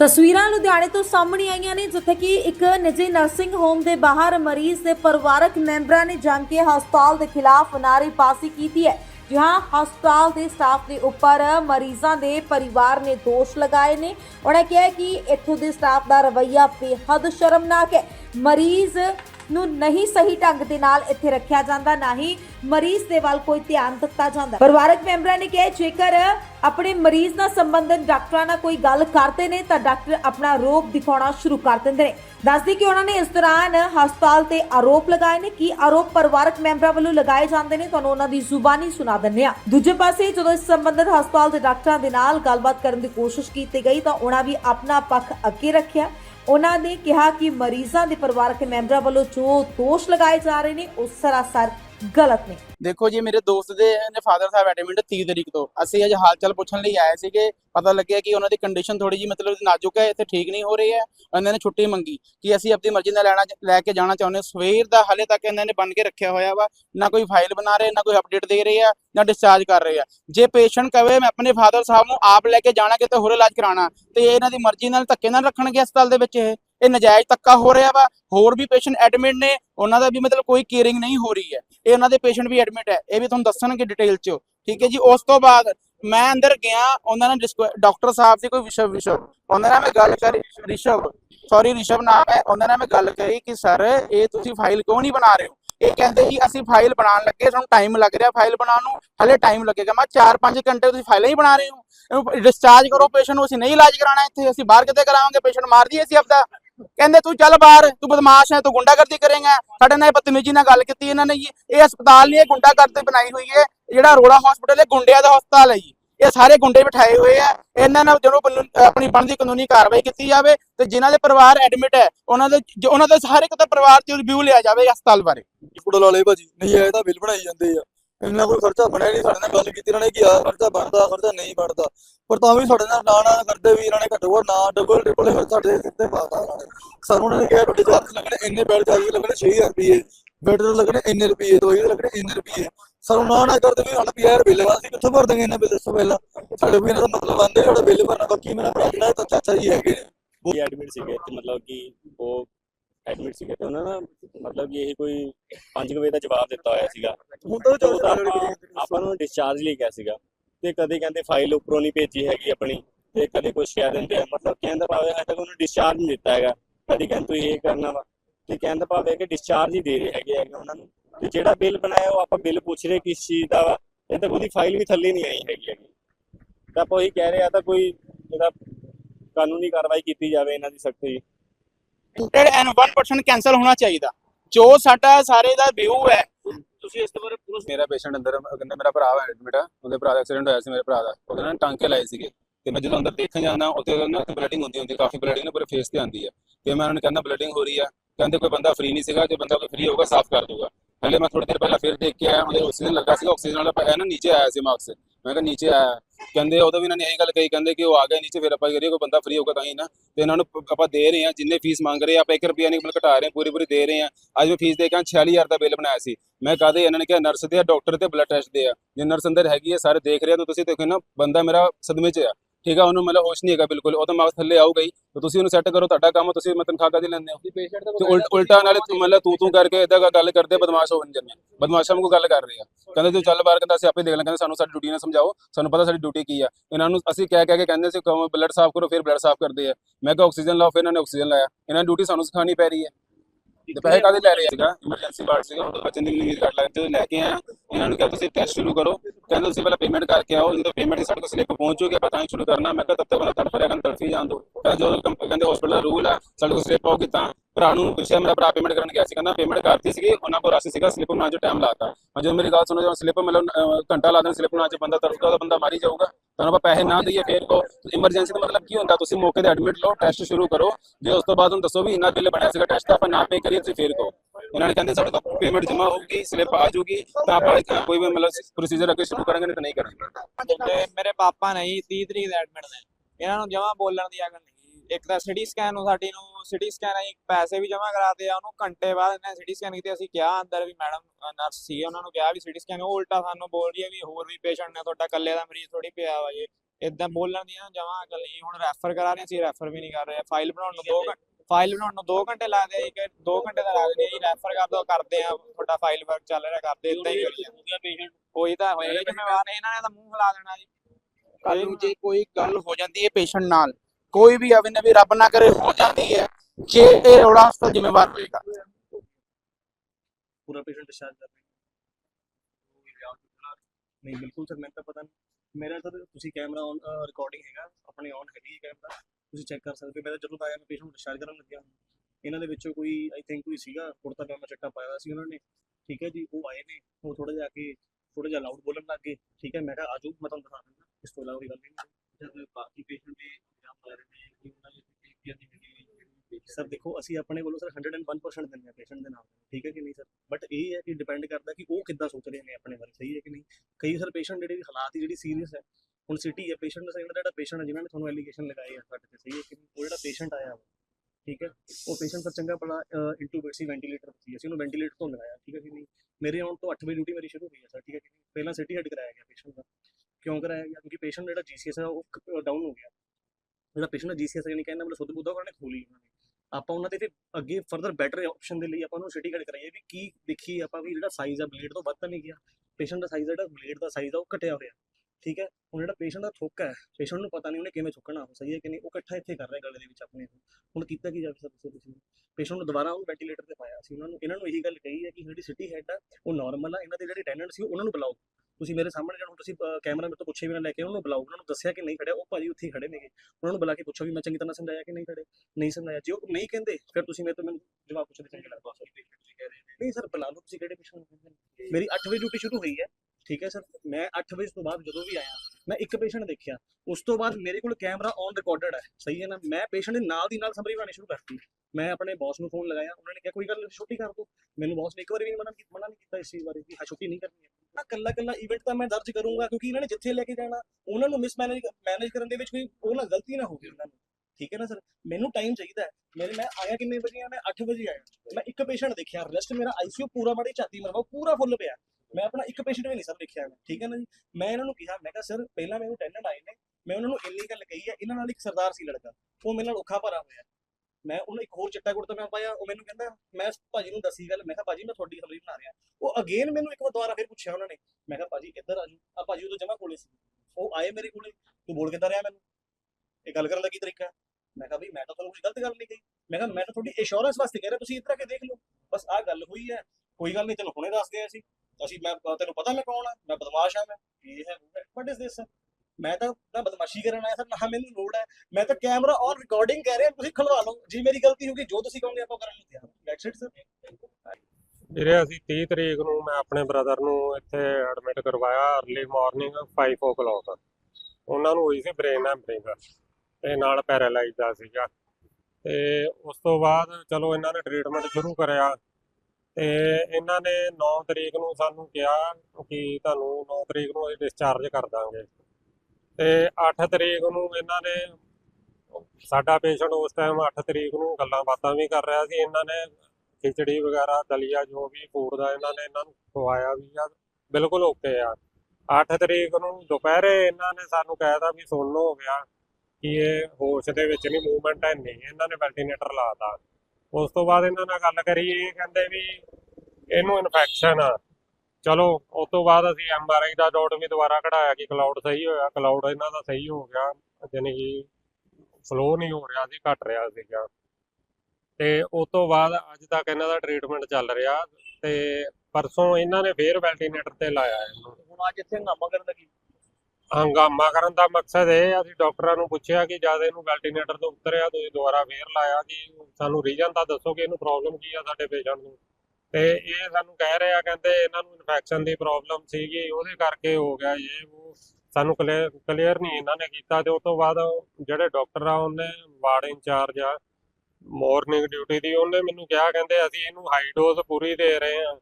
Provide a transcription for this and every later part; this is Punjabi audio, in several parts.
ਤਸਵੀਰਾਂ ਲੁਧਿਆਣੇ ਤੋਂ ਸਾਹਮਣੇ ਆਈਆਂ ਨੇ, ਜਿੱਥੇ ਕਿ ਇੱਕ ਨਿੱਜੀ ਨਰਸਿੰਗ ਹੋਮ ਦੇ ਬਾਹਰ ਮਰੀਜ਼ ਦੇ ਪਰਿਵਾਰਕ ਮੈਂਬਰਾਂ ਨੇ ਜੰਮ ਕੇ ਹਸਪਤਾਲ ਦੇ ਖਿਲਾਫ ਨਾਅਰੇਬਾਜ਼ੀ ਕੀਤੀ ਹੈ। ਜਿਹਾਂ ਹਸਪਤਾਲ ਦੇ ਸਟਾਫ ਦੇ ਉੱਪਰ ਮਰੀਜ਼ਾਂ ਦੇ ਪਰਿਵਾਰ ਨੇ ਦੋਸ਼ ਲਗਾਏ ਨੇ। ਉਹਨਾਂ ਕਿਹਾ ਕਿ ਇੱਥੋਂ ਦੇ ਸਟਾਫ ਦਾ ਰਵੱਈਆ ਬੇਹੱਦ ਸ਼ਰਮਨਾਕ ਹੈ। ਮਰੀਜ਼ ਨੂੰ ਨਹੀਂ ਸਹੀ ਢੰਗ ਦੇ ਨਾਲ ਇੱਥੇ ਰੱਖਿਆ ਜਾਂਦਾ, ਨਾ ਹੀ ਮਰੀਜ਼ ਦੇ ਵੱਲ ਕੋਈ ਧਿਆਨ ਦਿੱਤਾ ਜਾਂਦਾ ਪਰਿਵਾਰਕ ਮੈਂਬਰਾਂ ਨੇ ਕਿਹਾ, ਜੇਕਰ ਆਪਣੇ ਮਰੀਜ਼ ਨਾਲ ਸੰਬੰਧਿਤ ਡਾਕਟਰਾਂ ਨਾਲ ਕੋਈ ਗੱਲ ਕਰਦੇ ਨੇ, ਤਾਂ ਡਾਕਟਰ ਆਪਣਾ ਰੋਪ ਦਿਖਾਉਣਾ ਸ਼ੁਰੂ ਕਰ ਦਿੰਦੇ ਨੇ। ਦੱਸਦੀ ਕਿ ਉਹਨਾਂ ਨੇ ਇਸ ਦੌਰਾਨ ਹਸਪਤਾਲ ਤੇ ਆਰੋਪ ਲਗਾਏ ਨੇ। ਕੀ ਆਰੋਪ ਪਰਿਵਾਰਕ ਮੈਂਬਰਾਂ ਵੱਲੋਂ ਲਗਾਏ ਜਾਂਦੇ ਨੇ, ਤੁਹਾਨੂੰ ਉਹਨਾਂ ਦੀ ਜ਼ੁਬਾਨੀ ਸੁਣਾ ਦਿੰਦੇ ਆ ਦੂਜੇ ਪਾਸੇ, ਜਦੋਂ ਇਸ ਸੰਬੰਧਿਤ ਹਸਪਤਾਲ ਦੇ ਡਾਕਟਰਾਂ ਦੇ ਨਾਲ ਗੱਲਬਾਤ ਕਰਨ ਦੀ ਕੋਸ਼ਿਸ਼ ਕੀਤੀ ਗਈ, ਤਾਂ ਉਹਨਾਂ ਵੀ ਆਪਣਾ ਪੱਖ ਅੱਗੇ ਰੱਖਿਆ। ਉਹਨਾਂ ਨੇ ਕਿਹਾ ਕਿ ਮਰੀਜ਼ਾਂ ਦੇ ਪਰਿਵਾਰਕ ਮੈਂਬਰਾਂ ਵੱਲੋਂ ਜੋ ਦੋਸ਼ ਲਗਾਏ ਜਾ ਰਹੇ ਨੇ, ਉਹ ਸਰਾਸਰ ਗਲਤ ਨੇ ਦੇਖੋ ਜੀ, ਮੇਰੇ ਦੋਸਤ ਦੇ ਨੇ ਫਾਦਰ ਸਾਹਿਬ ਐਡਮਿਟ 30 ਤਰੀਕ ਤੋਂ। ਅਸੀਂ ਅੱਜ ਹਾਲ ਪੁੱਛਣ ਲਈ ਆਏ ਸੀਗੇ। ਪਤਾ ਲੱਗਿਆ ਕਿ ਉਹਨਾਂ ਦੀ ਕੰਡੀਸ਼ਨ ਥੋੜੀ ਜੀ ਮਤਲਬ ਨਾਜ਼ੁਕ ਹੈ, ਇੱਥੇ ਠੀਕ ਨਹੀਂ ਹੋ ਰਹੀ ਹੈ। ਉਹਨਾਂ ਨੇ ਛੁੱਟੀ ਮੰਗੀ ਕਿ ਅਸੀਂ ਆਪਣੀ ਮਰਜ਼ੀ ਨਾਲ ਲੈਣਾ ਲੈ ਕੇ ਜਾਣਾ ਚਾਹੁੰਦੇ ਸਵੇਰ ਦਾ ਹਾਲੇ ਤੱਕ ਇਹਨਾਂ ਨੇ ਬਣ ਕੇ ਰੱਖਿਆ ਹੋਇਆ ਵਾ। ਨਾ ਕੋਈ ਫਾਈਲ ਬਣਾ ਰਹੇ, ਨਾ ਕੋਈ ਅਪਡੇਟ ਦੇ ਰਹੇ ਆ, ਨਾ ਡਿਸਚਾਰਜ ਕਰ ਰਹੇ ਆ। ਜੇ ਪੇਸ਼ੈਂਟ ਕਵੇ ਮੈਂ ਆਪਣੇ ਫਾਦਰ ਸਾਹਿਬ ਨੂੰ ਆਪ ਲੈ ਕੇ ਜਾਣਾ, ਕਿਤੇ ਹੋਰ ਇਲਾਜ ਕਰਾਉਣਾ। ਤੇ ਇਹਨਾਂ ਦੀ ਮਰਜ਼ੀ ਨਾਲ ਧੱਕੇ ਨਾਲ ਰੱਖਣਗੇ ਹਸਪਤਾਲ ਦੇ ਵਿੱਚ ਇਹ। ਇਹ ਨਜਾਇਜ਼ ਧੱਕਾ ਹੋ ਰਿਹਾ ਵਾ। ਹੋਰ ਵੀ ਪੇਸ਼ੈਂਟ ਐਡਮਿਟ ਨੇ। ਉਹਨਾਂ ਦਾ ਵੀ ਮਤਲਬ ਕੋਈ ਕੇਅਰਿੰਗ ਨਹੀਂ ਹੋ ਰਹੀ ਹੈ। ਇਹ ਉਹਨਾਂ ਦੇ ਪੇਸ਼ੈਂਟ ਵੀ ਐਡਮਿਟ ਹੈ। ਇਹ ਵੀ ਤੁਹਾਨੂੰ ਦੱਸਣਗੇ ਡਿਟੇਲ ਚ। ਠੀਕ ਹੈ ਜੀ, ਉਸ ਤੋਂ ਬਾਅਦ ਮੈਂ ਅੰਦਰ ਗਿਆ, ਉਹਨਾਂ ਨੇ ਡਾਕਟਰ ਸਾਹਿਬ ਸੀ ਕੋਈ ਵਿਸ਼ਵ ਵਿਸ਼ਵ। ਉਹਨਾਂ ਨਾਲ ਮੈਂ ਗੱਲ ਕਰੀ, ਰਿਸ਼ਵ ਸੌਰੀ ਰਿਸ਼ਵ ਨਾਮ ਹੈ। ਉਹਨਾਂ ਨਾਲ ਮੈਂ ਗੱਲ ਕਰੀ ਕਿ ਸਰ, ਇਹ ਤੁਸੀਂ ਫਾਈਲ ਕਿਉਂ ਨਹੀਂ ਬਣਾ ਰਹੇ ਹੋ? ਇਹ ਕਹਿੰਦੇ ਜੀ, ਅਸੀਂ ਫਾਈਲ ਬਣਾਉਣ ਲੱਗੇ ਸਾਨੂੰ ਟਾਈਮ ਲੱਗ ਰਿਹਾ ਫਾਈਲ ਬਣਾਉਣ ਨੂੰ। ਹਲੇ ਟਾਈਮ ਲੱਗੇਗਾ। ਮੈਂ 4-5 ਘੰਟੇ ਤੁਸੀਂ ਫਾਈਲਾਂ ਹੀ ਬਣਾ ਰਹੇ ਹੋ। ਡਿਸਚਾਰਜ ਕਰੋ ਪੇਸ਼ੈਂਟ ਨੂੰ, ਅਸੀਂ ਨਹੀਂ ਇਲਾਜ ਕਰਾਉਣਾ ਇੱਥੇ, ਅਸੀਂ ਬਾਹਰ ਕਿਤੇ ਕਰਾਵਾਂਗੇ ਪੇਸ਼ੈਂਟ ਮਾਰ ਦਈਏ ਅਸੀਂ ਆਪਦਾ। ਕਹਿੰਦੇ ਤੂੰ ਚੱਲ ਬਾਹਰ, ਤੂੰ ਬਦਮਾਸ਼ ਹੈ, ਤੂੰ ਗੁੰਡਾਗਰਦੀ ਕਰੇਗਾ। ਸਾਡੇ ਨਾਲ ਬਦਤਮੀਜ਼ੀ ਨਾਲ ਗੱਲ ਕੀਤੀ ਇਹਨਾਂ ਨੇ ਜੀ। ਇਹ ਹਸਪਤਾਲ ਨਹੀਂ, ਇਹ ਗੁੰਡਾਗਰਦੀ ਬਣਾਈ ਹੋਈ ਹੈ। ਜਿਹੜਾ ਅਰੋੜਾ ਹਸਪੀਟਲ ਹੈ, ਗੁੰਡਿਆਂ ਦਾ ਹਸਪਤਾਲ ਹੈ ਜੀ। ਇਹ ਸਾਰੇ ਗੁੰਡੇ ਬਿਠਾਏ ਹੋਏ ਆ। ਇਹਨਾਂ ਨਾਲ ਜਦੋਂ ਆਪਣੀ ਬਣਦੀ ਕਾਨੂੰਨੀ ਕਾਰਵਾਈ ਕੀਤੀ ਜਾਵੇ ਤੇ ਜਿਨ੍ਹਾਂ ਦੇ ਪਰਿਵਾਰ ਐਡਮਿਟ ਹੈ, ਉਹਨਾਂ ਦੇ ਜੋ- ਉਹਨਾਂ ਦੇ ਸਾਰੇ ਕਿਤੇ ਪਰਿਵਾਰ ਚ ਰਿਵਿਊ ਲਿਆ ਜਾਵੇ ਹਸਪਤਾਲ ਬਾਰੇ। ਫੁੱਟਬਾਲ ਵਾਲੇ ਭਾਜੀ, ਨਹੀਂ ਆਏ ਤਾਂ ਬਿੱਲ ਬਣਾਈ ਜਾਂਦੇ ਆ। ਇੰਨਾ ਕੋਈ ਖਰਚਾ ਬਣਿਆ ਨਹੀਂ, ਸਾਡੇ ਨਾਲ ਗੱਲ ਕੀਤੀ, ਇਹਨਾਂ ਨੇ ਕਿ ਆ ਖਰਚਾ ਬਣਦਾ, ਖਰਚਾ ਨਹੀਂ ਬਣਦਾ। ਪਰ ਤਾਂ ਵੀ ਸਾਡੇ ਨਾਲ ਨਾ ਨਾ ਕਰਦੇ ਵੀ ਇਹਨਾਂ ਨੇ ਘੱਟੋ ਘੱਟ ਨਾ ਡਬਲ ਟ੍ਰਿਪਲ ਸਾਡੇ ਸਿੱਧੇ ਪਾਤਾ ਉਹਨਾਂ ਨੇ। ਸਾਨੂੰ ਉਹਨਾਂ ਨੇ ਕਿਹਾ ਤੁਹਾਡੇ ਚਾਰਜ ਲੱਗਣੇ ਇੰਨੇ ਬੈਡ ਚਾਰਜ ਲੱਗਣੇ 6000 ਰੁਪਏ ਬੈਡ ਦੇ ਲੱਗਣੇ ਇੰਨੇ ਰੁਪਏ ਦਵਾਈ ਦੇ ਲੱਗਣੇ ਇੰਨੇ ਰੁਪਏ ਸਾਨੂੰ ਨਾ ਨਾ ਕਰਦੇ ਵੀ ਹੁਣ 50000 ਬਿੱਲ ਆ ਅਸੀਂ ਕਿੱਥੋਂ ਭਰ ਦਾਂਗੇ ਇਹਨਾਂ ਬਿੱਲ ਦੱਸੋ ਪਹਿਲਾਂ? ਸਾਡੇ ਵੀ ਇਹਨਾਂ ਦਾ ਮਤਲਬ ਆਂਦੇ ਸਾਡਾ ਬਿੱਲ ਭਰਨਾ ਬਾਕੀ ਮੇਰਾ ਭਰਾ ਜਿਹੜਾ ਤਾਂ ਚਾਚਾ ਜੀ ਹੈਗੇ ਨੇ। ਐਡਮਿਟ ਸੀਗੇ ਤੇ ਮਤਲਬ ਕਿ ਉਹ ਐਡਮਿਟ ਸੀਗੇ ਤੇ ਉਹਨਾਂ ਨੇ ਮਤਲਬ ਇਹ ਕੋਈ 5 ਵਜੇ ਦਾ ਜਵਾਬ ਦਿੱਤਾ ਹੋਇਆ ਸੀਗਾ। ਹੁਣ ਤਾਂ ਚਾਰਜ ਆਪਾਂ ਨੂੰ ਡਿਸਚਾਰਜ ਲਈ ਗਿਆ ਸੀਗਾ ਤੇ ਕਦੇ ਕਹਿੰਦੇ ਫਾਈਲ ਉੱਪਰੋਂ ਨਹੀਂ ਭੇਜੀ ਹੈਗੀ ਆਪਣੀ ਤੇ ਕਦੇ ਕੁਝ ਕਹਿ ਦਿੰਦੇ ਆ। ਮਤਲਬ ਕਹਿੰਦਾ ਭਾਵੇਂ ਹਜੇ ਤੱਕ ਉਹਨੂੰ ਡਿਸਚਾਰਜ ਨਹੀਂ ਦਿੱਤਾ ਹੈਗਾ। ਕਦੀ ਕਹਿੰਦੇ ਤੂੰ ਇਹ ਕਰਨਾ ਵਾ ਤੇ ਕਹਿੰਦਾ ਭਾਵੇਂ ਕਿ ਡਿਸਚਾਰਜ ਹੀ ਦੇ ਰਹੇ ਹੈਗੇ ਹੈਗੇ ਉਹਨਾਂ ਨੂੰ। ਤੇ ਜਿਹੜਾ ਬਿੱਲ ਬਣਾਇਆ ਉਹ ਆਪਾਂ ਬਿੱਲ ਪੁੱਛ ਰਹੇ ਕਿਸ ਚੀਜ਼ ਦਾ ਵਾ। ਇਹ ਤਾਂ ਉਹਦੀ ਫਾਈਲ ਵੀ ਥੱਲੇ ਨਹੀਂ ਆਈ ਹੈਗੀ ਹੈਗੀ। ਤਾਂ ਆਪਾਂ ਉਹੀ ਕਹਿ ਰਹੇ ਆ ਤਾਂ ਕੋਈ ਇਹਦਾ ਕਾਨੂੰਨੀ ਕਾਰਵਾਈ ਕੀਤੀ ਜਾਵੇ ਇਹਨਾਂ ਦੀ ਸਖਤ। ਜੀ ਐਂਡ 1% ਕੈਨਸਲ ਹੋਣਾ ਚਾਹੀਦਾ। ਜੋ ਸਾਡਾ ਸਾਰੇ ਦਾ ਵਿਊ ਹੈ। ਤੁਸੀਂ ਇਸ ਤੋਂ ਬਾਰੇ ਪੂਰਾ ਮੇਰਾ ਪੇਸ਼ੈਂਟ ਅੰਦਰ ਕਹਿੰਦਾ ਮੇਰਾ ਭਰਾ ਐਡਮਿਟ ਆ। ਉਹਦੇ ਭਰਾ ਦਾ ਐਕਸੀਡੈਂਟ ਹੋਇਆ ਸੀ, ਮੇਰੇ ਭਰਾ ਦਾ। ਉਹਦੇ ਨਾਲ ਟਾਂਕੇ ਲਾਏ ਸੀਗੇ। ਤੇ ਮੈਂ ਜਦੋਂ ਅੰਦਰ ਦੇਖਣ ਜਾਂਦਾ, ਉੱਥੇ ਨਾ ਬਲਡਿੰਗ ਹੁੰਦੀ ਹੁੰਦੀ, ਕਾਫੀ ਬਲਡਿੰਗ ਨਾ ਪੂਰੇ ਫੇਸ ਤੇ ਆਉਂਦੀ ਹੈ ਤੇ ਮੈਂ ਉਹਨਾਂ ਨੂੰ ਕਹਿੰਦਾ ਬਲਡਿੰਗ ਹੋ ਰਹੀ ਆ। ਕਹਿੰਦੇ, ਕੋਈ ਬੰਦਾ ਫ੍ਰੀ ਨਹੀਂ ਸੀਗਾ। ਜੇ ਬੰਦਾ ਕੋਈ ਫ੍ਰੀ ਹੋਊਗਾ, ਸਾਫ਼ ਕਰ ਦੂਗਾ ਹਲੇ ਮੈਂ ਥੋੜੀ ਦੇਰ ਪਹਿਲਾਂ ਫਿਰ ਦੇਖ ਕੇ ਆਇਆ ਉਹਦੇ ਆਕਸੀਜਨ ਲੱਗਾ ਸੀ ਆਕਸੀਜਨ ਵਾਲਾ ਪਾਇਆ ਨਾ, ਨੀਚੇ ਆਇਆ ਸੀ ਮਾਰਕਸ ਮੈਂ ਕਿਹਾ ਨੀਚੇ ਆਇਆ ਕਹਿੰਦੇ ਉਦੋਂ ਵੀ ਇਹਨਾਂ ਨੇ ਇਹੀ ਗੱਲ ਕਹੀ, ਕਹਿੰਦੇ ਕਿ ਉਹ ਆ ਗਿਆ ਨੀਚੇ, ਫਿਰ ਆਪਾਂ ਕਰੀਏ, ਕੋਈ ਬੰਦਾ ਫ੍ਰੀ ਹੋਊਗਾ ਤਾਂ ਹੀ ਨਾ। ਤੇ ਇਹਨਾਂ ਨੂੰ ਆਪਾਂ ਦੇ ਰਹੇ ਹਾਂ, ਜਿੰਨੇ ਫੀਸ ਮੰਗ ਰਹੇ ਆ, ਆਪਾਂ 1 ਰੁਪਿਆ ਨਹੀਂ ਮਤਲਬ ਘਟਾ ਰਹੇ ਹਾਂ ਪੂਰੀ ਪੂਰੀ ਦੇ ਰਹੇ ਹਾਂ। ਅੱਜ ਮੈਂ ਫੀਸ ਦੇ ਕੇ 46000 ਦਾ ਬਿੱਲ ਬਣਾਇਆ ਸੀ। ਮੈਂ ਕਾਦੇ ਇਹਨਾਂ ਨੇ ਕਿਹਾ ਨਰਸ ਦੇ ਆ ਡਾਕਟਰ ਤੇ ਬਲੱਡ ਟੈਸਟ ਦੇ ਆ। ਜੇ ਨਰਸ ਅੰਦਰ ਹੈਗੀ ਹੈ ਸਾਰੇ ਦੇਖ ਰਹੇ ਆ, ਤਾਂ ਤੁਸੀਂ ਦੇਖੋ ਨਾ, ਬੰਦਾ ਮੇਰਾ ਸਦਮੇ 'ਚ ਆ। ਠੀਕ ਆ ਉਹਨੂੰ ਮਤਲਬ ਹੋਸ਼ ਨਹੀਂ ਹੈਗਾ ਬਿਲਕੁਲ ਉਹ ਤਾਂ ਮਾਰਕਸ ਥੱਲੇ ਆਊਗਾ ਹੀ। ਤਾਂ ਤੁਸੀਂ ਉਹਨੂੰ ਸੈੱਟ ਕਰੋ ਤੁਹਾਡਾ ਕੰਮ ਤੁਸੀਂ ਮੈਂ ਤਨਖਾਹ ਕਾਦੀ ਲੈਂਦੇ ਹੋ? ਤੇ ਉਲਟ ਉਲਟਾ ਨਾਲੇ ਤੂੰ ਮਤਲਬ ਤੂੰ ਤੂੰ ਕਰਕੇ ਇਦਾਂ ਗੱਲ ਕਰਦੇ ਆ, ਬਦਮਾਸ਼ ਹੋ ਜਾਂਦੇ ਨੇ। ਬਦਮਾਸ਼ਾਂ ਵਾਂਗੂ ਗੱਲ ਕਰ ਰਹੇ ਆ। ਕਹਿੰਦੇ ਤੂੰ ਚੱਲ ਬਾਹਰ ਕਹਿੰਦਾ ਅਸੀਂ ਆਪੇ ਦੇਖ ਲਾਂਗੇ ਕਹਿੰਦੇ ਸਾਨੂੰ ਸਾਡੀ ਡਿਊਟੀ ਨਾ ਸਮਝਾਓ ਸਾਨੂੰ ਪਤਾ ਸਾਡੀ ਡਿਊਟੀ ਕੀ ਆ। ਇਹਨਾਂ ਨੂੰ ਅਸੀਂ ਕਹਿ ਕਹਿ ਕੇ ਕਹਿੰਦੇ ਸੀ ਬਲੱਡ ਸਾਫ਼ ਕਰੋ ਫਿਰ ਬਲੱਡ ਸਾਫ਼ ਕਰਦੇ ਆ। ਮੈਂ ਕਿਹਾ ਆਕਸੀਜਨ ਲਾਓ ਫਿਰ ਇਹਨਾਂ ਨੇ ਆਕਸੀਜਨ ਲਾਇਆ। ਇਹਨਾਂ ਦੀ ਡਿਊਟੀ ਸਾਨੂੰ ਸਿਖਾਣੀ ਪੈ ਰਹੀ ਹੈ ਤੇ ਪੈਸੇ ਕਾਹਦੇ ਲੈ ਰਹੇ ਸੀਗਾ ਐਮਰਜੈਂਸੀ ਵਾਰਡ ਸੀਗਾ, ਉਹ ਬੱਚੇ ਦੀ ਨੀਂਦ ਕੱਟ ਲੱਗਦੇ ਉਹ ਲੈ ਕੇ ਆਇਆ ਇਹਨਾਂ ਨੂੰ ਕਿਹਾ, ਤੁਸੀਂ ਟੈਸਟ ਸ਼ੁਰੂ ਕਰੋ। ਕਹਿੰਦੇ, ਤੁਸੀਂ ਪਹਿਲਾਂ ਪੇਮੈਂਟ ਕਰਕੇ ਆਓ। ਜਦੋਂ ਪੇਮੈਂਟ ਸਾਡੇ ਕੋਲ ਸਲਿੱਪ ਪਹੁੰਚੂਗੀ ਆਪਾਂ ਤਾਂ ਹੀ ਸ਼ੁਰੂ ਕਰਨਾ। ਮੈਂ ਕਿਹਾ ਤਦ ਤੱਕ ਤੜਫ ਰਿਹਾ ਕਰਨ ਤੜਫੀ ਜਾਣ ਦੋ ਜੋ ਕੰਪ- ਕਹਿੰਦੇ ਹਸਪੀਟਲ ਰੂਲ ਆ, ਸਾਡੇ ਕੋਲ ਸਲਿੱਪ ਆਉਗੀ ਤਾਂ ਭਰਾ ਨੂੰ ਪੁੱਛਿਆ ਮੇਰਾ ਭਰਾ ਪੇਮੈਂਟ ਕਰਨ ਗਿਆ ਸੀ ਕਹਿੰਦਾ ਪੇਮੈਂਟ ਕਰਤੀ ਸੀਗੀ, ਉਹਨਾਂ ਕੋਲ ਰਾਸੀ ਸੀਗਾ ਸਲਿੱਪ ਬਣਾਉਣ ਚ ਟਾਈਮ ਲਾਤਾ। ਜਦੋਂ ਮੇਰੀ ਗੱਲ ਸੁਣੋ, ਜਦੋਂ ਸਲਿੱਪ ਮਤਲਬ ਘੰਟਾ ਲਾ ਦੇਣ ਸਲਿੱਪ ਬਣਾਉਣ ਚ ਬੰਦਾ ਤੜਫਦਾ ਉਹਦਾ ਬੰਦਾ ਮਾਰੀ ਜਾਊਗਾ। ਤੁਹਾਨੂੰ ਆਪਾਂ ਪੈਸੇ ਨਾ ਦਈਏ, ਫੇਰ ਕੋ ਇਮਰਜੈਂਸੀ ਦਾ ਮਤਲਬ ਕੀ ਹੁੰਦਾ? ਤੁਸੀਂ ਮੌਕੇ ਤੇ ਐਡਮਿਟ ਲਓ ਟੈਸਟ ਸ਼ੁਰੂ ਕਰੋ। ਜੇ ਉਸ ਤੋਂ ਬਾਅਦ ਤੁਹਾਨੂੰ ਦੱਸੋ ਵੀ ਇੰਨਾ ਬਿੱਲ ਬਣਿਆ ਸੀਗਾ ਟੈਸਟ ਆਪਾਂ ਨਾ ਪੇ ਕਰੀਏ, ਤੁਸੀਂ ਫੇਰ ਕੋ ਇਹਨਾਂ ਨੇ ਕਹਿੰਦੇ, ਸਾਡੇ ਤੋਂ ਪੇਮੈਂਟ ਜਮਾ ਹੋਊਗੀ ਸਲਿੱਪ ਆ ਜਾਊਗੀ, ਤਾਂ ਆਪਾਂ ਕੋਈ ਵੀ ਮਤਲਬ ਪ੍ਰੋਸੀਜਰ ਅੱਗੇ ਸ਼ੁਰੂ ਕਰਾਂਗੇ, ਨਹੀਂ ਤਾਂ ਨਹੀਂ ਕਰਾਂਗੇ। ਤੇ ਮੇਰੇ ਪਾਪਾ ਨੇ 30 ਤਰੀਕ ਦਾ ਐਡਮਿਟ ਨੇ। ਇਹਨਾਂ ਨੂੰ ਜਮਾ ਬੋਲਣ ਦੀ ਅਕਲ ਨਹੀਂ ਇੱਕ ਤਾਂ ਸਿਟੀ ਸਕੈਨ ਨੂੰ ਸਾਡੀ ਨੂੰ ਸਿਟੀ ਸਕੈਨ ਅਸੀਂ ਪੈਸੇ ਵੀ ਜਮਾ ਕਰਾਤੇ ਆ, ਉਹਨੂੰ ਘੰਟੇ ਬਾਅਦ ਇਹਨੇ ਸਿਟੀ ਸਕੈਨ ਕੀਤੀ, ਅਸੀਂ ਕਿਹਾ ਅੰਦਰ ਵੀ ਮੈਡਮ ਨਰਸ ਸੀ ਉਹਨਾਂ ਨੂੰ ਕਿਹਾ ਵੀ ਸਿਟੀ ਸਕੈਨ ਉਹ ਉਲਟਾ ਸਾਨੂੰ ਬੋਲ ਰਹੀ ਹੈ ਵੀ ਹੋਰ ਵੀ ਪੇਸ਼ੈਂਟ ਨੇ, ਤੁਹਾਡਾ ਇਕੱਲੇ ਦਾ ਮਰੀਜ਼ ਥੋੜੀ ਪਿਆ ਵਾ ਜੀ। ਇਦਾਂ ਬੋਲਣ ਦੀਆਂ ਜਮਾਂ ਅਕਲ ਨਹੀਂ, ਹੁਣ ਰੈਫਰ ਕਰਾ ਰਹੇ ਸੀ ਰੈਫਰ ਵੀ ਨਹੀਂ ਕਰ ਰਹੇ। ਫਾਈਲ ਬਣਾਉਣ ਨੂੰ 2 ਘੰਟੇ ਫਾਈਲ ਬਣਾਉਣ ਨੂੰ 2 ਘੰਟੇ ਲੱਗਦੇ ਆ ਕਿ 2 ਘੰਟੇ ਦਾ ਲੱਗਦੇ ਨਹੀਂ ਰੈਫਰ ਕਰ ਦੋ, ਕਰਦੇ ਆ, ਤੁਹਾਡਾ ਫਾਈਲ ਵਰਕ ਚੱਲ ਰਿਹਾ, ਕਰਦੇ ਇਦਾਂ ਹੀ ਕਰੀ ਜਾਂਦੇ। ਕੋਈ ਤਾਂ ਹੋਏਗਾ ਜ਼ਿੰਮੇਵਾਰ ਇਹਨਾਂ ਨੇ ਤਾਂ ਮੂੰਹ ਹਿਲਾ ਦੇਣਾ ਜੀ। ਕੱਲ ਨੂੰ ਜੇ ਕੋਈ ਗੱਲ ਹੋ ਜਾਂਦੀ ਹੈ ਪੇਸ਼ੈਂਟ ਨਾਲ ਕੋਈ ਵੀ ਆਵੇ ਨਾ ਵੀ ਰੱਬ ਨਾ ਕਰੇ ਹੋ ਜਾਂਦੀ ਹੈ ਜੇ ਇਹ ਰੌਲਾ ਉਸ ਦਾ ਜ਼ਿੰਮੇਵਾਰ ਹੋਏਗਾ पूरा पेशेंट डिस्चार्ज कर रहे ਨਹੀਂ ਬਿਲਕੁਲ ਸਰ ਮੈਨੂੰ ਤਾਂ ਪਤਾ ਨਹੀਂ ਮੇਰਾ ਸਰ ਤੁਸੀਂ ਕੈਮਰਾ ਔਨ ਰਿਕਾਰਡਿੰਗ ਹੈਗਾ ਆਪਣੇ ਔਨ ਹੈਗੀ ਹੈ ਕੈਮਰਾ ਤੁਸੀਂ ਚੈੱਕ ਕਰ ਸਕਦੇ ਹੋ ਮੈਂ ਤਾਂ ਜਦੋਂ ਦਾ ਆਇਆ ਮੈਂ ਪੇਸ਼ੈਂਟ ਨੂੰ ਡਿਸਚਾਰਜ ਕਰਨ ਲੱਗਿਆ ਇਹਨਾਂ ਦੇ ਵਿੱਚੋਂ ਕੋਈ ਆਈ ਥਿੰਕ ਕੋਈ ਸੀਗਾ ਕੁੜਤਾ ਪਜਾਮਾ ਚੱਟਾ ਪਾਇਆ ਹੋਇਆ ਸੀ ਉਹਨਾਂ ਨੇ ਠੀਕ ਹੈ ਜੀ ਉਹ ਆਏ ਨੇ ਉਹ ਥੋੜਾ ਜਿਹਾ ਆ ਕੇ ਥੋੜਾ ਜਿਹਾ ਲਾਊਡ ਬੋਲਣ ਲੱਗ ਗਏ ਠੀਕ ਹੈ ਮੈਂ ਕਿਹਾ ਆਜੋ ਮੈਂ ਤੁਹਾਨੂੰ ਦਿਖਾ ਦਿੰਦਾ ਇਸ ਤੋਂ ਇਲਾਵਾ ਕੋਈ ਗੱਲ ਨਹੀਂ ਸਰ ਦੇਖੋ ਅਸੀਂ ਆਪਣੇ ਵੱਲੋਂ ਸਰ 101% ਦਿੰਦੇ ਆ ਪੇਸ਼ੈਂਟ ਦੇ ਨਾਲ ਠੀਕ ਹੈ ਕਿ ਨਹੀਂ ਸਰ? ਬਟ ਇਹ ਹੈ ਕਿ ਡਿਪੈਂਡ ਕਰਦਾ ਕਿ ਉਹ ਕਿੱਦਾਂ ਸੋਚ ਰਹੇ ਨੇ ਆਪਣੇ ਬਾਰੇ ਸਹੀ ਹੈ ਕਿ ਨਹੀਂ? ਕਈ ਸਰ ਪੇਸ਼ੈਂਟ ਜਿਹੜੇ ਹਾਲਾਤ ਹੀ ਜਿਹੜੀ ਸੀਰੀਅਸ ਹੈ ਹੁਣ ਸਿਟੀ ਹੈ ਪੇਸ਼ੈਂਟ ਦਾ ਸਾਈਡ ਜਿਹੜਾ ਪੇਸ਼ੈਂਟ ਹੈ ਜਿਨ੍ਹਾਂ ਨੇ ਤੁਹਾਨੂੰ ਐਲੀਗੇਸ਼ਨ ਲਗਾਏ ਆ ਸਾਡੇ ਤੇ ਸਹੀ ਹੈ ਕਿ ਉਹ ਜਿਹੜਾ ਪੇਸ਼ੈਂਟ ਆਇਆ ਵਾ, ਠੀਕ ਹੈ? ਉਹ ਪੇਸ਼ੈਂਟ ਸਰ ਚੰਗਾ ਬੜਾ ਇੰਟੂਬੇਟ ਸੀ ਵੈਂਟੀਲੇਟਰ ਸੀ। ਅਸੀਂ ਉਹਨੂੰ ਵੈਂਟੀਲੇਟਰ ਤੋਂ ਲਗਾਇਆ ਠੀਕ ਹੈ ਕਿ ਨਹੀਂ? ਮੇਰੇ ਆਉਣ ਤੋਂ 8 ਵਜੇ ਡਿਊਟੀ ਮੇਰੀ ਸ਼ੁਰੂ ਹੋਈ ਹੈ ਸਰ ਠੀਕ ਹੈ ਕਿ ਨਹੀਂ? ਪਹਿਲਾਂ ਸਿਟੀ ਹੈਡ ਕਰਾਇਆ ਗਿਆ ਪੇਸ਼ੈਂਟ ਦਾ। ਕਿਉਂ ਕਰਾਇਆ ਗਿਆ? ਕਿਉਂਕਿ ਪੇਸ਼ੈਂਟ ਜਿਹੜਾ ਜੀਸੀਐਸ ਹੈ ਉਹ ਡਾਊਨ ਹੋ ਗਿਆ। ਜਿਹੜਾ ਪੇਸ਼ੈਂਟ ਦਾ ਜੀਸੀਐਸ ਯਾਨੀ ਕਹਿੰਦਾ ਮਤਲਬ ਸੁੱਧ ਬੁੱਧਾ ਉਹਨਾਂ ਨੇ ਖੋਲੀ ਉਹਨਾਂ ਨੇ। ਆਪਾਂ ਉਹਨਾਂ ਦੇ ਫਿਰ ਅੱਗੇ ਫਰਦਰ ਬੈਟਰ ਆਪਸ਼ਨ ਦੇ ਲਈ ਆਪਾਂ ਉਹਨੂੰ ਸਿਟੀ ਹੈਡ ਕਰਾਈਏ ਵੀ ਕੀ ਦੇਖੀਏ ਆਪਾਂ ਵੀ ਜਿਹੜਾ ਸਾਈਜ਼ ਆ ਬਲੇਡ ਤੋਂ ਵੱਧ ਤਾਂ ਨਹੀਂ ਗਿਆ। ਪੇਸ਼ੈਂਟ ਦਾ ਸਾਈਜ਼ ਜਿਹੜਾ ਬਲੇਡ ਦਾ ਸਾਈਜ਼ ਆ ਉਹ ਘਟਿਆ ਹੋਇਆ। ਠੀਕ ਹੈ? ਹੁਣ ਜਿਹੜਾ ਪੇਸ਼ੈਂਟ ਦਾ ਥੁੱਕ ਹੈ ਪੇਸ਼ੈਂਟ ਨੂੰ ਪਤਾ ਨਹੀਂ ਉਹਨੇ ਕਿਵੇਂ ਥੁੱਕਣਾ, ਉਹ ਸਹੀ ਹੈ ਕਿ ਨਹੀਂ, ਉਹ ਇਕੱਠਾ ਇੱਥੇ ਕਰ ਰਿਹਾ ਗਲੇ ਦੇ ਵਿੱਚ ਆਪਣੇ ਹੁਣ ਕੀਤਾ ਕੀ ਜਾਵੇ ਸਰ ਤੁਸੀਂ ਤੁਸੀਂ ਪੇਸ਼ੈਂਟ ਨੂੰ ਦੁਬਾਰਾ ਉਹਨੂੰ ਵੈਂਟੀਲੇਟਰ ਤੇ ਪਾਇਆ ਸੀ, ਉਹਨਾਂ ਨੂੰ, ਇਹਨਾਂ ਨੂੰ ਇਹੀ ਗੱਲ ਕਹੀ ਹੈ ਕਿ ਜਿਹੜੀ ਸਿਟੀ ਹੈਡ ਆ, ਉਹ ਨਾਰਮਲ ਆ, ਇਹਨਾਂ ਦੇ ਜਿਹੜੇ ਟੈਨੈਂਟ ਸੀ ਉਹਨਾਂ ਨੂੰ ਬੁਲਾਓ। ਤੁਸੀਂ ਮੇਰੇ ਸਾਹਮਣੇ ਜਦੋਂ ਤੁਸੀਂ ਕੈਮਰਾ ਮੇਰੇ ਤੋਂ ਪੁੱਛੇ ਵੀ ਨਾ ਲੈ ਕੇ ਉਹਨਾਂ ਨੂੰ ਬੁਲਾਓ ਉਹਨਾਂ ਨੂੰ ਦੱਸਿਆ ਕਿ ਨਹੀਂ ਖੜਿਆ ਉਹ ਭਾਜੀ ਉੱਥੇ ਖੜੇ ਨੇਗੇ। ਉਹਨਾਂ ਨੂੰ ਬੁਲਾ ਕੇ ਪੁੱਛੋ ਵੀ ਮੈਂ ਚੰਗੀ ਤਰ੍ਹਾਂ ਸਮਝਾਇਆ ਕਿ ਨਹੀਂ ਖੜੇ ਨਹੀਂ ਸਮਝਾਇਆ। ਜੇ ਉਹ ਨਹੀਂ ਕਹਿੰਦੇ ਫਿਰ ਤੁਸੀਂ ਮੇਰੇ ਤੋਂ ਮੈਨੂੰ ਜਵਾਬ ਪੁੱਛਦੇ ਚੰਗੇ ਲੱਗਦਾ ਨਹੀਂ ਸਰ ਬੁਲਾ ਲਓ ਤੁਸੀਂ ਕਿਹੜੇ ਪੇਸ਼ੈਂਟ ਮੇਰੀ 8 ਵਜੇ ਡਿਊਟੀ ਸ਼ੁਰੂ ਹੋਈ ਹੈ। ਠੀਕ ਹੈ ਸਰ? ਮੈਂ 8 ਵਜੇ ਤੋਂ ਬਾਅਦ ਜਦੋਂ ਵੀ ਆਇਆ, ਮੈਂ ਇੱਕ ਪੇਸ਼ੈਂਟ ਦੇਖਿਆ। ਉਸ ਤੋਂ ਬਾਅਦ ਮੇਰੇ ਕੋਲ ਕੈਮਰਾ ਔਨ ਰਿਕਾਰਡਡ ਹੈ। ਸਹੀ ਹੈ ਨਾ? ਮੈਂ ਪੇਸ਼ੈਂਟ ਦੇ ਨਾਲ ਦੀ ਨਾਲ ਸਮਰੀ ਬਣਾਉਣੀ ਸ਼ੁਰੂ ਕਰਤੀ। ਮੈਂ ਆਪਣੇ ਬੌਸ ਨੂੰ ਫੋਨ ਲਗਾਇਆ। ਉਹਨਾਂ ਨੇ ਕਿਹਾ, ਕੋਈ ਗੱਲ ਨਹੀਂ ਛੁੱਟੀ ਕਰ ਦੋ। ਮੈਨੂੰ ਬੌਸ ਨੇ ਇੱਕ ਵਾਰੀ ਵੀ ਮਨਾ ਕੀ- ਮਨਾ ਨਹੀਂ ਕੀਤਾ ਇਸ ਚੀਜ਼ ਬਾਰੇ ਕਿ, ਹਾਂ, ਛੁੱਟੀ ਨਹੀਂ ਕਰਨੀ ਹੈ। ਨਾ ਕੱਲਾ ਕੱਲਾ ਇਵੈਂਟ ਤਾਂ ਮੈਂ ਦਰਜ ਕਰੂੰਗਾ ਕਿਉਂਕਿ ਇਹਨਾਂ ਨੇ ਜਿੱਥੇ ਲੈ ਕੇ ਜਾਣਾ, ਉਹਨਾਂ ਨੂੰ ਮਿਸਮੈਨੇਜ ਮੈਨੇਜ ਕਰਨ ਦੇ ਵਿੱਚ ਕੋਈ ਉਹ ਨਾ, ਗਲਤੀ ਨਾ ਹੋਵੇ ਉਹਨਾਂ ਨੂੰ। ਠੀਕ ਹੈ ਨਾ ਸਰ? ਮੈਨੂੰ ਟਾਈਮ ਚਾਹੀਦਾ ਹੈ। ਮੇਰੇ ਮੈਂ ਆਇਆ ਕਿੰਨੇ ਵਜੇ ਆ? ਮੈਂ 8 ਵਜੇ ਆਇਆ। ਮੈਂ ਇੱਕ ਪੇਸ਼ੈਂਟ ਦੇਖਿਆ। ਰੈਸਟ ਮੇਰਾ ਆਈਸੀਯੂ ਪੂਰਾ ਮਾੜੀ ਛਾਤੀ ਮਰਵਾ, ਪੂਰਾ ਫੁੱਲ ਪਿਆ। ਮੈਂ ਆਪਣਾ ਇੱਕ ਪੇਸ਼ੈਂਟ ਵੀ ਨਹੀਂ ਸਰ ਦੇਖਿਆ ਮੈਂ ਠੀਕ ਹੈ ਨਾ ਜੀ? ਮੈਂ ਇਹਨਾਂ ਨੂੰ ਕਿਹਾ, ਮੈਂ ਕਿਹਾ, ਸਰ, ਪਹਿਲਾਂ ਮੈਨੂੰ ਟੈਨੈਂਟ ਆਏ ਨੇ, ਮੈਂ ਉਹਨਾਂ ਨੂੰ ਇੰਨੀ ਗੱਲ ਕਹੀ ਹੈ, ਇਹਨਾਂ ਨਾਲ ਇੱਕ ਸਰਦਾਰ ਸੀ ਲੜਕਾ, ਉਹ ਮੇਰੇ ਨਾਲ ਔਖਾ ਭਰਾ ਹੋਇਆ ਮੈਂ ਉਹਨੂੰ ਇੱਕ ਹੋਰ ਚਿੱਟਾ ਕੁੜਤਾ ਮੈਂ ਪਾਇਆ, ਉਹ ਮੈਨੂੰ ਕਹਿੰਦਾ, ਮੈਂ ਭਾਜੀ ਨੂੰ ਦੱਸੀ ਗੱਲ, ਮੈਂ ਕਿਹਾ, ਭਾਜੀ, ਮੈਂ ਤੁਹਾਡੀ ਸਮਰੀ ਬਣਾ ਰਿਹਾ। ਉਹ ਅਗੇਨ ਮੈਨੂੰ ਇੱਕ ਵਾਰ ਦੁਬਾਰਾ ਫਿਰ ਪੁੱਛਿਆ ਉਹਨਾਂ ਨੇ, ਮੈਂ ਕਿਹਾ, ਭਾਜੀ, ਇੱਧਰ ਆ ਜਾਓ। ਆ ਭਾਜੀ ਉਦੋਂ ਜਮਾ ਕੋਲੇ ਸੀ। ਉਹ ਆਏ ਮੇਰੇ ਕੋਲੇ, ਤੂੰ ਬੋਲ ਕਿੱਦਾਂ ਰਿਹਾ ਮੈਨੂੰ? ਇਹ ਗੱਲ ਕਰਨ ਦਾ ਕੀ ਤਰੀਕਾ ਮੈਂ ਕਿਹਾ ਵੀ ਮੈਂ ਤਾਂ ਤੁਹਾਨੂੰ ਕੋਈ ਗਲਤ ਗੱਲ ਨਹੀਂ ਕਹੀ। ਮੈਂ ਕਿਹਾ, ਮੈਂ ਤਾਂ ਤੁਹਾਡੀ ਇੰਸ਼ੋਰੈਂਸ ਵਾਸਤੇ ਕਹਿ ਰਿਹਾ, ਤੁਸੀਂ ਇੱਧਰ ਆ ਕੇ ਦੇਖ ਲਓ। ਬਸ ਆਹ ਗੱਲ ਹੋਈ ਹੈ, ਕੋਈ ਗੱਲ ਨਹੀਂ, ਚਲੋ ਹੁਣੇ ਦੱਸਦੇ ਗਏ ਅਸੀਂ। ਅਸੀਂ ਮੈਂ ਤੈਨੂੰ ਪਤਾ ਮੈਂ ਕੌਣ ਆ? ਮੈਂ ਬਦਮਾਸ਼ ਆ ਮੈਂ। ਇਹ ਹੈ ਵਾਟ ਇਜ਼ ਦਿਸ ਮੈਂ ਤਾਂ ਨਾ ਬਦਮਾਸ਼ੀ ਕਰਨ ਆਇਆ ਸਰ ਨਾ ਮੈਨੂੰ ਲੋੜ ਹੈ। ਮੈਂ ਤਾਂ ਕੈਮਰਾ ਔਨ ਰਿਕਾਰਡਿੰਗ ਕਹਿ ਰਿਹਾ, ਤੁਸੀਂ ਖਲਵਾ ਲਓ। ਜੀ ਮੇਰੀ ਗਲਤੀ ਹੋਗੀ ਜੋ ਤੁਸੀਂ ਕਹੋਗੇ ਆਪਾਂ ਕਰਨ ਨੂੰ ਤਿਆਰ ਦੈਟਸ ਇਟ ਸਰ ਵੀਰੇ, ਅਸੀਂ 30 ਤਰੀਕ ਨੂੰ ਮੈਂ ਆਪਣੇ ਬ੍ਰਦਰ ਨੂੰ ਇੱਥੇ ਐਡਮਿਟ ਕਰਵਾਇਆ अर्ਲੀ ਮਾਰਨਿੰਗ 5 ਉਹਨਾਂ ਨੂੰ ਹੋਈ ਸੀ ਬ੍ਰੇਨ ਹੈਮਰਿੰਗ ਤੇ ਨਾਲ ਪੈਰਾਲਾਈਜ਼ ਦਾ ਸੀਗਾ। ਤੇ ਉਸ ਤੋਂ ਬਾਅਦ ਚਲੋ ਇਹਨਾਂ ਨੇ ਟ੍ਰੀਟਮੈਂਟ ਸ਼ੁਰੂ ਕਰਿਆ। ਤੇ ਇਹਨਾਂ ਨੇ 9 ਤਰੀਕ ਨੂੰ ਸਾਨੂੰ ਕਿਹਾ ਕਿ ਤੁਹਾਨੂੰ 9 ਤਰੀਕ ਨੂੰ ਅਸੀਂ ਡਿਸਚਾਰਜ ਕਰ ਦਾਂਗੇ। ਤੇ 8 ਤਰੀਕ ਨੂੰ ਇਹਨਾਂ ਨੇ ਸਾਡਾ ਪੇਸ਼ੈਂਟ ਉਸ ਟਾਈਮ 8 ਤਰੀਕ ਨੂੰ ਗੱਲਾਂ ਬਾਤਾਂ ਵੀ ਕਰ ਰਿਹਾ ਸੀ। ਇਹਨਾਂ ਨੇ ਖਿਚੜੀ ਵਗੈਰਾ, ਦਲੀਆ ਜੋ ਵੀ ਫੂਡ ਦਾ ਇਹਨਾਂ ਨੇ ਇਹਨਾਂ ਨੂੰ ਖਵਾਇਆ ਵੀ ਆ, ਬਿਲਕੁਲ ਓਕੇ ਆ। 8 ਤਰੀਕ ਨੂੰ ਦੁਪਹਿਰੇ ਇਹਨਾਂ ਨੇ ਸਾਨੂੰ ਕਹਿਤਾ ਵੀ ਸੁਣ ਹੋ ਗਿਆ ਕਿ ਇਹ ਹੋਸ਼ ਦੇ ਵਿੱਚ ਨਹੀਂ ਮੂਵਮੈਂਟ ਹੈ ਨਹੀਂ। ਇਹਨਾਂ ਨੇ ਵੈਂਟੀਲੇਟਰ ਲਾਤਾ ਉਸ ਤੋਂ ਬਾਅਦ ਇਹਨਾਂ ਨਾਲ ਗੱਲ ਕਰੀ, ਇਹ ਕਹਿੰਦੇ ਵੀ ਇਹਨੂੰ ਇਨਫੈਕਸ਼ਨ ਆ। ਚਲੋ, ਉਸ ਤੋਂ ਬਾਅਦ ਅਸੀਂ ਐਮਆਰਆਈ ਦਾ ਡਾਟ ਵੀ ਦੁਬਾਰਾ ਕਢਾਇਆ ਕਿ ਕਲਾਉਡ ਸਹੀ ਹੋਇਆ। ਕਲਾਉਡ ਇਹਨਾਂ ਦਾ ਸਹੀ ਹੋ ਗਿਆ ਯਾਨੀ ਕਿ ਫਲੋ ਨਹੀਂ ਹੋ ਰਿਹਾ ਸੀ, ਘਟ ਰਿਹਾ ਸੀਗਾ। ਤੇ ਉਸ ਤੋਂ ਬਾਅਦ ਅੱਜ ਤੱਕ ਇਹਨਾਂ ਦਾ ਟ੍ਰੀਟਮੈਂਟ ਚੱਲ ਰਿਹਾ ਤੇ ਪਰਸੋਂ ਇਹਨਾਂ ਨੇ ਫੇਰ ਵੈਂਟੀਲੇਟਰ ਤੇ ਲਾਇਆ ਇਹਨੂੰ। ਹੁਣ ਅੱਜ ਇੱਥੇ ਹੰਗਾਮਾ ਕਰਨ ਦਾ ਕੀ ਹੰਗਾਮਾ ਕਰਨ ਦਾ ਮਕਸਦ ਇਹ ਆ ਅਸੀਂ ਡਾਕਟਰਾਂ ਨੂੰ ਪੁੱਛਿਆ ਕਿ ਜਦ ਇਹਨੂੰ ਵੈਂਟੀਲੇਟਰ ਤੋਂ ਉਤਰਿਆ, ਤੁਸੀਂ ਦੁਬਾਰਾ ਫੇਰ ਲਾਇਆ ਕਿ ਸਾਨੂੰ ਰੀਜ਼ਨ ਤਾਂ ਦੱਸੋ ਕਿ ਇਹਨੂੰ ਪ੍ਰੋਬਲਮ ਕੀ ਆ ਸਾਡੇ ਪੇਸ਼ੈਂਟ ਨੂੰ। ਤੇ ਇਹ ਸਾਨੂੰ ਕਹਿ ਰਿਹਾ, ਕਹਿੰਦੇ ਇਹਨਾਂ ਨੂੰ ਇਨਫੈਕਸ਼ਨ ਦੀ ਪ੍ਰੋਬਲਮ ਸੀਗੀ, ਉਹਦੇ ਕਰਕੇ ਹੋ ਗਿਆ ਇਹ ਉਹ ਸਾਨੂੰ ਕਲੀਅਰ ਨਹੀਂ ਇਹਨਾਂ ਨੇ ਕੀਤਾ ਤੇ ਉਸ ਤੋਂ ਬਾਅਦ ਜਿਹੜੇ ਡਾਕਟਰ ਆ, ਉਹਨੇ ਵਾਰਡ ਇੰਚਾਰਜ ਆ ਮਾਰਨਿੰਗ ਡਿਊਟੀ ਦੀ, ਉਹਨੇ ਮੈਨੂੰ ਕਿਹਾ, ਕਹਿੰਦੇ ਅਸੀਂ ਇਹਨੂੰ ਹਾਈ ਡੋਜ਼ ਪੂਰੀ ਦੇ ਰਹੇ ਆ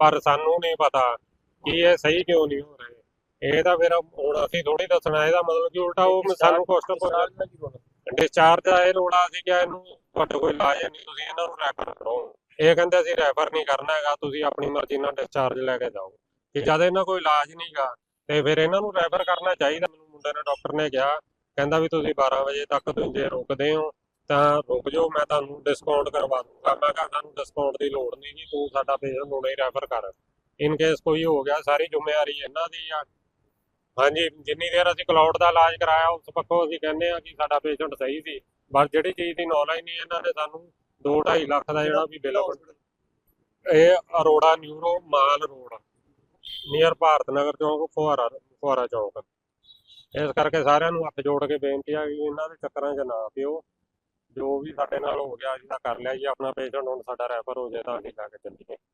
ਪਰ ਸਾਨੂੰ ਨਹੀਂ ਪਤਾ ਕਿ ਇਹ ਸਹੀ ਕਿਉਂ ਨਹੀਂ ਹੋ ਰਹੇ। ਇਹ ਤਾਂ ਫਿਰ ਹੁਣ ਅਸੀਂ ਥੋੜੀ ਦੱਸਣਾ ਇਹਦਾ ਮਤਲਬ ਕਿ ਉਲਟਾ ਉਹ ਸਾਨੂੰ ਕੁਐਸਚਨ ਪੁੱਛ ਡਿਸਚਾਰਜ ਦਾ ਇਹ ਲੋੜਾ ਸੀ ਕਿ ਇਹਨੂੰ ਤੁਹਾਡਾ ਕੋਈ ਇਲਾਜ ਨਹੀਂ ਤੁਸੀਂ ਇਹਨਾਂ ਨੂੰ ਰੈਫਰ ਕਰੋ। ਇਹ ਕਹਿੰਦੇ ਅਸੀਂ ਰੈਫਰ ਨਹੀਂ ਕਰਨਾ ਹੈਗਾ ਤੁਸੀਂ ਆਪਣੀ ਮਰਜ਼ੀ ਨਾਲ ਡਿਸਚਾਰਜ ਲੈ ਕੇ ਜਾਓ। ਕਿ ਜਦ ਇਹਨਾਂ ਕੋਈ ਇਲਾਜ ਨਹੀਂਗਾ ਤੇ ਫਿਰ ਇਹਨਾਂ ਨੂੰ ਰੈਫਰ ਕਰਨਾ ਚਾਹੀਦਾ। ਮੈਨੂੰ ਮੁੰਡੇ ਨੇ ਡਾਕਟਰ ਨੇ ਕਿਹਾ ਕਹਿੰਦਾ ਵੀ ਤੁਸੀਂ 12 ਵਜੇ ਤੱਕ ਤੁਸੀਂ ਜੇ ਰੁਕਦੇ ਹੋ ਤਾਂ ਰੁਕ ਜਾਓ ਮੈਂ ਤੁਹਾਨੂੰ ਡਿਸਕਾਊਂਟ ਕਰਵਾ ਦੂੰਗਾ। ਮੈਂ ਕਿਹਾ ਸਾਨੂੰ ਡਿਸਕਾਊਂਟ ਦੀ ਲੋੜ ਨਹੀਂ ਜੀ ਤੂੰ ਸਾਡਾ ਪੇਸ਼ੈਂਟ ਹੁਣੇ ਹੀ ਰੈਫਰ ਕਰ। ਇਨ ਕੇਸ ਕੋਈ ਹੋ ਗਿਆ ਸਾਰੀ ਜ਼ਿੰਮੇਵਾਰੀ ਇਹਨਾਂ ਦੀ ਆ। ਹਾਂਜੀ, ਜਿੰਨੀ ਦੇਰ ਅਸੀਂ ਕਲਾਉਡ ਦਾ ਇਲਾਜ ਕਰਾਇਆ, ਉਸ ਪੱਖੋਂ ਅਸੀਂ ਕਹਿੰਦੇ ਆ ਕਿ ਸਾਡਾ ਪੇਸ਼ੈਂਟ ਸਹੀ ਸੀ। ਬਸ ਜਿਹੜੀ ਚੀਜ਼ ਦੀ ਨੌਲੇਜ ਨਹੀਂ, ਇਹਨਾਂ ਨੇ ਸਾਨੂੰ 2.5 ਲੱਖ ਦਾ ਜਿਹੜਾ ਵੀ ਬਿੱਲ ਇਹ Arora neuro mall road near Bharat Nagar ਚੌਂਕ, ਫੁਹਾਰਾ ਫੁਹਾਰਾ ਚੌਂਕ। ਇਸ ਕਰਕੇ ਸਾਰਿਆਂ ਨੂੰ ਹੱਥ ਜੋੜ ਕੇ ਬੇਨਤੀ ਆ ਕਿ ਇਹਨਾਂ ਦੇ ਚੱਕਰਾਂ 'ਚ ਨਾ ਪਿਓ। ਜੋ ਵੀ ਸਾਡੇ ਨਾਲ ਹੋ ਗਿਆ, ਅਸੀਂ ਤਾਂ ਕਰ ਲਿਆ ਜੀ, ਆਪਣਾ ਪੇਸ਼ੈਂਟ ਹੁਣ ਸਾਡਾ ਰੈਫਰ ਹੋ ਜਾਏ ਤਾਂ ਅਸੀਂ ਲੈ ਕੇ ਚੱਲੀਏ।